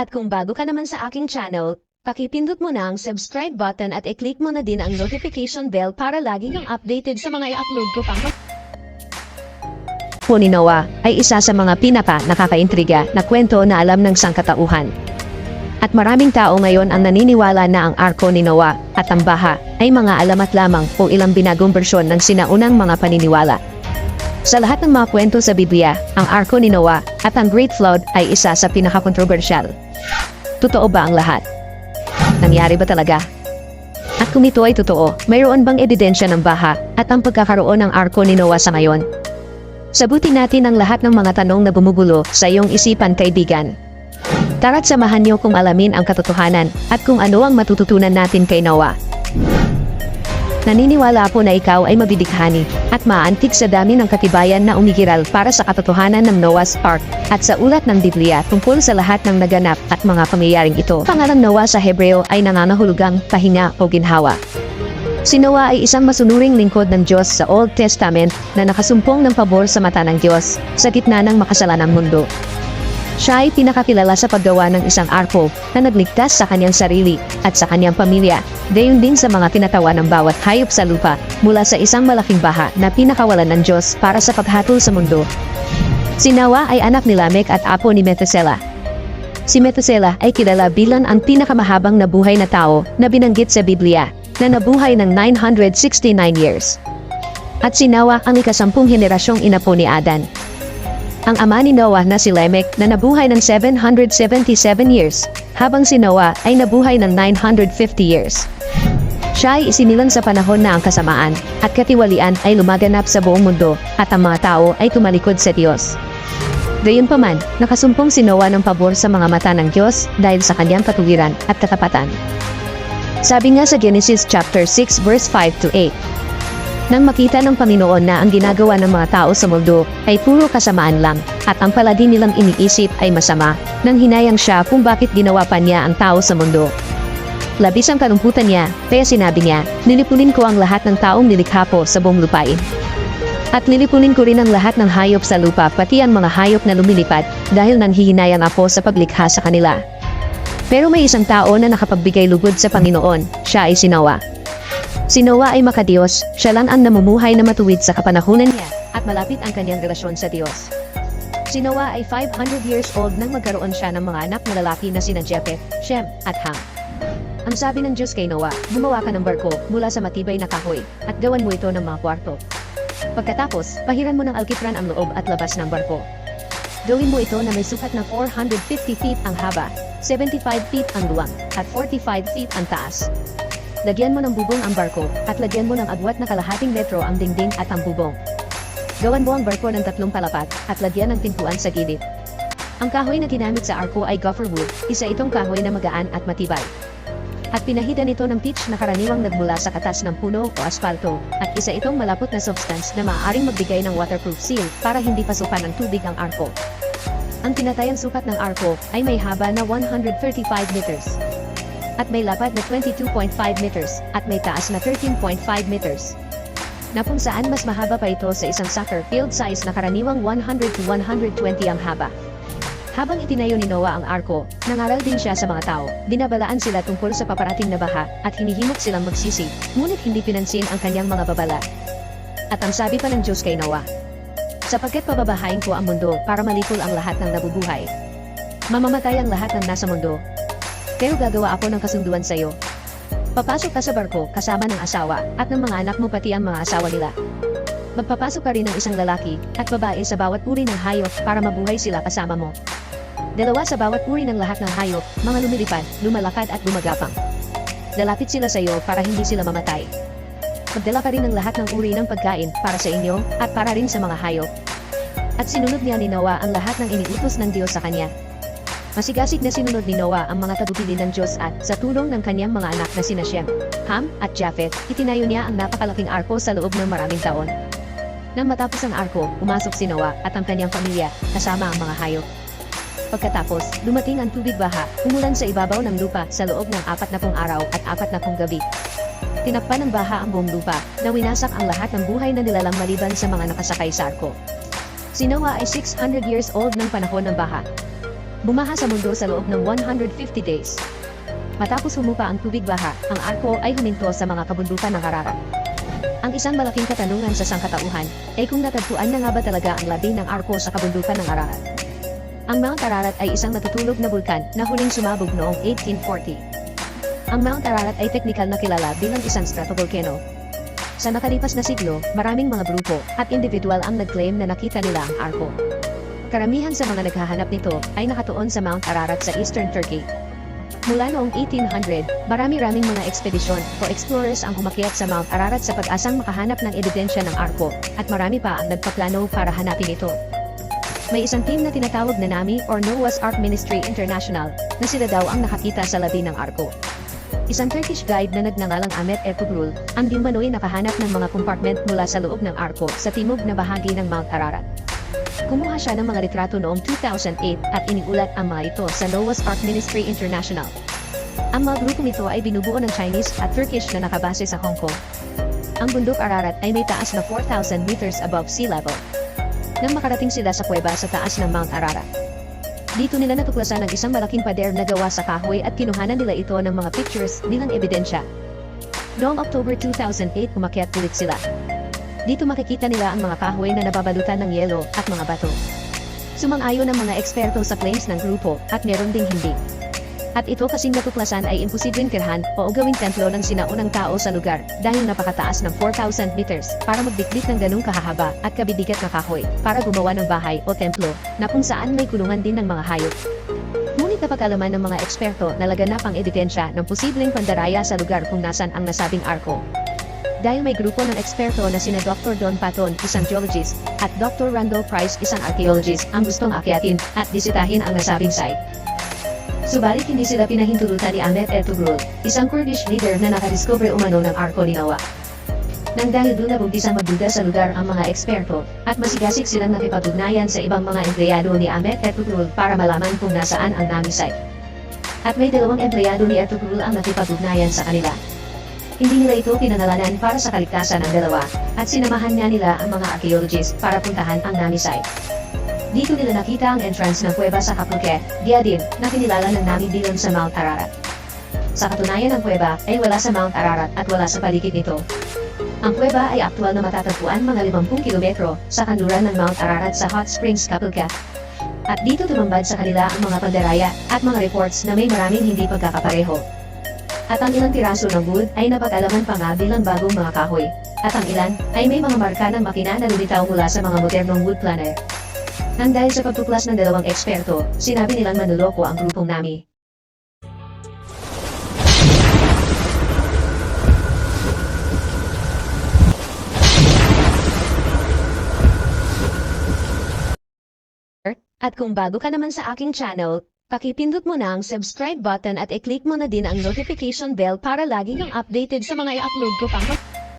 At kung bago ka naman sa aking channel, pakipindot mo na ang subscribe button at i-click mo na din ang notification bell para lagi kang updated sa mga i-upload ko pang po ni Noah ay isa sa mga pinaka nakakaintriga na kwento na alam ng sangkatauhan. At maraming tao ngayon ang naniniwala na ang arko ni Noah at ang baha ay mga alamat lamang o ilang binagong bersyon ng sinaunang mga paniniwala. Sa lahat ng mga kwento sa Biblia, ang arko ni Noah at ang Great Flood ay isa sa pinakakontrobersyal. Totoo ba ang lahat? Nangyari ba talaga? At kung ito ay totoo, mayroon bang ebidensya ng baha at ang pagkakaroon ng arko ni Noah sa ngayon? Sabutin natin ang lahat ng mga tanong na bumubulo sa iyong isipan kaibigan. Tara't samahan niyo kung alamin ang katotohanan at kung ano ang matututunan natin kay Noah. Naniniwala ako na ikaw ay mabibighani at maantig sa dami ng katibayan na umigiral para sa katotohanan ng Noah's Ark at sa ulat ng Biblia tungkol sa lahat ng naganap at mga pangyayaring ito. Pangalang Noah sa Hebreo ay nangangahulugang pahinga o ginhawa. Si Noah ay isang masunuring lingkod ng Diyos sa Old Testament na nakasumpong ng pabor sa mata ng Diyos sa gitna ng makasalanang mundo. Siya ay pinakakilala sa paggawa ng isang arko na nagligtas sa kanyang sarili at sa kanyang pamilya, gayon din sa mga tinatawa ng bawat hayop sa lupa mula sa isang malaking baha na pinakawalan ng Diyos para sa paghatol sa mundo. Si Noah ay anak ni Lamech at apo ni Methuselah. Si Methuselah ay kilala bilang ang pinakamahabang nabuhay na tao na binanggit sa Biblia na nabuhay ng 969 years. At si Noah ang ikasampung henerasyong inapo ni Adan. Ang ama ni Noah na si Lamech na nabuhay ng 777 years, habang si Noah ay nabuhay ng 950 years. Siya ay isinilang sa panahon na ang kasamaan at katiwalian ay lumaganap sa buong mundo at ang mga tao ay tumalikod sa Diyos. Gayunpaman, nakasumpong si Noah ng pabor sa mga mata ng Diyos dahil sa kanyang katuwiran at katapatan. Sabi nga sa Genesis chapter 6 verse 5 to 8, Nang makita ng Panginoon na ang ginagawa ng mga tao sa mundo ay puro kasamaan lang at ang palagi nilang iniisip ay masama, nang hinayang siya kung bakit ginawa pa niya ang tao sa mundo. Labis ang kalungkutan niya, kaya sinabi niya, nilipunin ko ang lahat ng taong nilikha po sa buong lupain. At nilipunin ko rin ang lahat ng hayop sa lupa pati ang mga hayop na lumilipad dahil nanghihinayang ako sa paglikha sa kanila. Pero may isang tao na nakapagbigay lugod sa Panginoon, siya ay si Noah. Si Noah ay makadiyos, siya lang ang namumuhay na matuwid sa kapanahunan niya at malapit ang kanyang relasyon sa Diyos. Si Noah ay 500 years old nang magkaroon siya ng mga anak na lalaki na sina Japheth, Shem, at Ham. Ang sabi ng Diyos kay Noah, gumawa ka ng barko mula sa matibay na kahoy at gawan mo ito ng mga kwarto. Pagkatapos, pahiran mo ng alkitran ang loob at labas ng barko. Gawin mo ito na may sukat na 450 feet ang haba, 75 feet ang luwang, at 45 feet ang taas. Lagyan mo ng bubong ang barko, at lagyan mo ng agwat na kalahating metro ang dingding at ang bubong. Gawan mo ang barko ng tatlong palapat, at lagyan ng pintuan sa gilid. Ang kahoy na ginamit sa arko ay gopher wood, isa itong kahoy na magaan at matibay. At pinahidan ito ng pitch na karaniwang nagmula sa katas ng puno o asfalto, at isa itong malapot na substance na maaaring magbigay ng waterproof seal para hindi pasukan ng tubig ang arko. Ang tinatayang sukat ng arko ay may haba na 135 meters at may lapad na 22.5 meters at may taas na 13.5 meters. Na kung saan mas mahaba pa ito sa isang soccer field size na karaniwang 100 to 120 ang haba. Habang itinayo ni Noah ang arko, nangaral din siya sa mga tao, binabalaan sila tungkol sa paparating na baha at hinihimok silang magsisi, ngunit hindi pinansin ang kanyang mga babala. At ang sabi pa ng Diyos kay Noah, Sapagkat pababahain ko ang mundo para malipol ang lahat ng nabubuhay. Mamamatay ang lahat ng nasa mundo, pero gagawa ako ng kasunduan sa iyo. Papasok ka sa barko kasama ng asawa at ng mga anak mo pati ang mga asawa nila. Magpapasok ka rin ng isang lalaki at babae sa bawat uri ng hayop para mabuhay sila kasama mo. Dalawa sa bawat uri ng lahat ng hayop, mga lumilipad, lumalakad at gumagapang. Lalapit sila sa para hindi sila mamatay. Magdala ka rin ng lahat ng uri ng pagkain para sa inyo at para rin sa mga hayop. At sinunod niya ni Noah ang lahat ng iniutos ng Diyos sa kanya, Masigasig na sinunod ni Noah ang mga tagubilin ng Diyos at, sa tulong ng kanyang mga anak na sina Shem, Ham, at Japheth, itinayo niya ang napakalaking arko sa loob ng maraming taon. Nang matapos ang arko, umasok si Noah at ang kanyang pamilya, kasama ang mga hayop. Pagkatapos, dumating ang tubig baha, umulan sa ibabaw ng lupa sa loob ng apat na pong araw at apat na pong gabi. Tinakpan ng baha ang buong lupa, na winasak ang lahat ng buhay na nilalang maliban sa mga nakasakay sa arko. Si Noah ay 600 years old ng panahon ng baha, bumaha sa mundo sa loob ng 150 days. Matapos humupa ang tubig baha, ang arko ay huminto sa mga kabundukan ng Ararat. Ang isang malaking katanungan sa sangkatauhan ay kung natagpuan na nga ba talaga ang labi ng arko sa kabundukan ng Ararat. Ang Mount Ararat ay isang natutulog na bulkan na huling sumabog noong 1840. Ang Mount Ararat ay teknikal na kilala bilang isang stratovolcano. Sa nakalipas na siglo, maraming mga grupo at individual ang nag-claim na nakita nila ang arko. Karamihan sa mga naghahanap nito ay nakatuon sa Mount Ararat sa eastern Turkey. Mula noong 1800, marami-raming mga ekspedisyon o explorers ang humakyat sa Mount Ararat sa pag-asang makahanap ng ebidensya ng arko, at marami pa ang nagpaplano para hanapin ito. May isang team na tinatawag na NAMI or Noah's Ark Ministry International na sila daw ang nakakita sa labi ng arko. Isang Turkish guide na nagnangalang Ahmet Ertugrul ang dimbanoy nakahanap ng mga compartment mula sa loob ng arko sa timog na bahagi ng Mount Ararat. Kumuha siya ng mga retrato noong 2008 at iniulat ang mga ito sa Noah's Ark Ministry International. Ang mga grupong ito ay binubuo ng Chinese at Turkish na nakabase sa Hong Kong. Ang bundok Ararat ay may taas na 4,000 meters above sea level. Nang makarating sila sa kuweba sa taas ng Mount Ararat. Dito nila natuklasan ang isang malaking pader na gawa sa kahoy at kinuhanan nila ito ng mga pictures bilang ebidensya. Noong October 2008 umakyat ulit sila. Dito makikita nila ang mga kahoy na nababalutan ng yelo at mga bato. Sumang-ayon ang mga eksperto sa claims ng grupo at meron ding hindi. At ito kasing natuklasan ay imposibleng tirhan o gawing templo ng sinaunang tao sa lugar dahil napakataas ng 4,000 meters para magdikdik ng ganung kahahaba at kabibigat na kahoy para gumawa ng bahay o templo na kung saan may kulungan din ng mga hayop. Ngunit napag-alaman ng mga eksperto na laganap ang ebidensya ng posibleng pandaraya sa lugar kung nasan ang nasabing arko. Dahil may grupo ng eksperto na sina Dr. Don Paton, isang geologist, at Dr. Randall Price, isang archaeologist, ang gustong akyatin at bisitahin ang nasabing site. Subalit hindi sila pinahintulutan ni Ahmet Ertugrul, isang Kurdish leader na nakadiscover umano ng Arko ni Noah. Nang dahil doon nabugtis ang magduda sa lugar ang mga eksperto, at masigasig silang nakipag-ugnayan sa ibang mga empleyado ni Ahmet Ertugrul para malaman kung nasaan ang Nami site. At may dalawang empleyado ni Ertugrul ang nakipag-ugnayan sa kanila. Hindi nila ito pinangalanan para sa kaligtasan ng dalawa, at sinamahan niya nila ang mga archaeologist para puntahan ang Nami site. Dito nila nakita ang entrance ng kuweba sa Kapluke, Diadin, na kinilala ng Nami bilang sa Mount Ararat. Sa katunayan ang kuweba ay wala sa Mount Ararat at wala sa paligid nito. Ang kuweba ay aktual na matatagpuan mga 50 kilometro sa kanluran ng Mount Ararat sa Hot Springs, Kapluke. At dito tumambad sa kanila ang mga pandaraya at mga reports na may maraming hindi pagkakapareho. At ang ilang tiraso ng wood ay napag-alaman pa nga bilang bagong mga kahoy. At ang ilan ay may mga marka ng makina na lumitaw mula sa mga modernong wood planner. Nang dahil sa pagtuklas ng dalawang eksperto, sinabi nilang manloloko ang grupong Nami. At kung bago ka naman sa aking channel, pakipindot mo na ang subscribe button at i-click mo na din ang notification bell para lagi kang updated sa mga i-upload ko pang